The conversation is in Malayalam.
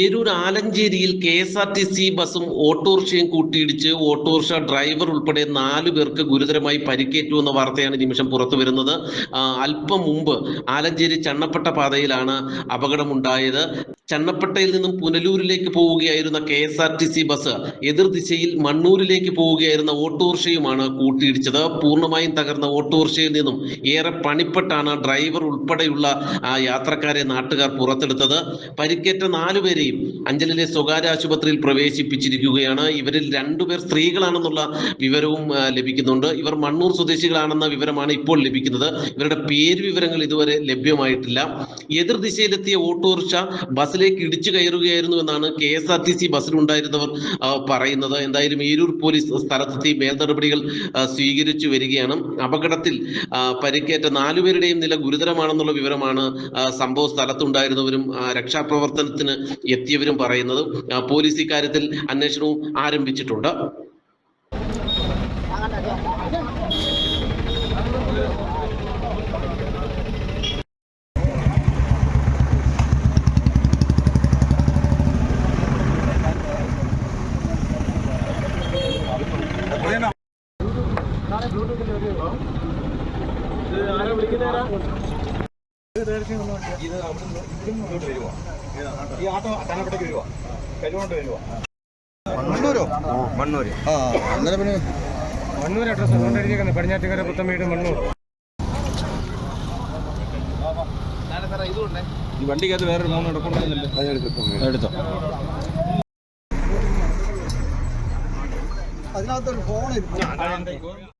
Eroor ആലഞ്ചേരിയിൽ K S R T C ബസും ഓട്ടോറിക്ഷയും കൂട്ടിയിടിച്ച് ഓട്ടോറിക്ഷ ഡ്രൈവർ ഉൾപ്പെടെ നാലു പേർക്ക് ഗുരുതരമായി പരിക്കേറ്റു എന്ന വാർത്തയാണ് നിമിഷം പുറത്തു വരുന്നത്. അല്പം മുമ്പ് ആലഞ്ചേരി ചണ്ണപ്പെട്ട പാതയിലാണ് അപകടമുണ്ടായത്. ചണ്ണപ്പെട്ടയിൽ നിന്നും പുനലൂരിലേക്ക് പോവുകയായിരുന്ന K S R T C bus എതിർദിശയിൽ മണ്ണൂരിലേക്ക് പോവുകയായിരുന്ന ഓട്ടോറിക്ഷയുമാണ് കൂട്ടിയിടിച്ചത്. പൂർണമായും തകർന്ന ഓട്ടോറിക്ഷയിൽ നിന്നും ഏറെ പണിപ്പെട്ടാണ് ഡ്രൈവർ ഉൾപ്പെടെയുള്ള യാത്രക്കാരെ നാട്ടുകാർ പുറത്തെടുത്തത്. പരിക്കേറ്റ നാലുപേരെയും അഞ്ചലിലെ സ്വകാര്യ ആശുപത്രിയിൽ പ്രവേശിപ്പിച്ചിരിക്കുകയാണ്. ഇവരിൽ രണ്ടുപേർ സ്ത്രീകളാണെന്നുള്ള വിവരവും ലഭിക്കുന്നുണ്ട്. ഇവർ മണ്ണൂർ സ്വദേശികളാണെന്ന വിവരമാണ് ഇപ്പോൾ ലഭിക്കുന്നത്. ഇവരുടെ പേര് വിവരങ്ങൾ ഇതുവരെ ലഭ്യമായിട്ടില്ല. എതിർ എതിർദിശയിലെത്തിയ ഓട്ടോറിക്ഷ ബസ്സിലേക്ക് ഇടിച്ചു കയറുകയായിരുന്നു എന്നാണ് K S R T C ബസ്സിലുണ്ടായിരുന്നവർ പറയുന്നത്. എന്തായാലും ഏരൂർ പോലീസ് സ്ഥലത്തെത്തി മേൽ നടപടികൾ സ്വീകരിച്ചു വരികയാണ്. അപകടത്തിൽ പരിക്കേറ്റ നാലുപേരുടെയും നില ഗുരുതരമാണെന്നുള്ള വിവരമാണ് സംഭവ സ്ഥലത്തുണ്ടായിരുന്നവരും രക്ഷാപ്രവർത്തനത്തിന് എത്തിയവരും പറയുന്നത് പോലീസ് ഇക്കാര്യത്തിൽ അന്വേഷണവും ആരംഭിച്ചിട്ടുണ്ട്. ഈ ആട്ടോ കനപ്പെട്ടേക്ക് വരുവാ. കരുവോണ്ട് വരുവാ. മണ്ണൂരോ? മണ്ണൂര്. ആ അന്നേരം പിന്നെ മണ്ണൂർ അഡ്രസ് കൊണ്ടിരിക്കുന്നത് പടിഞ്ഞാറ്റുകര പുത്തമ്പീട് മണ്ണൂർ. ഈ വണ്ടിക്കകത്ത് വേറൊരു മൂന്ന് എടുക്കുന്നുണ്ടല്ലോ എടുത്തോ. അതിനകത്തൊരു ഫോൺ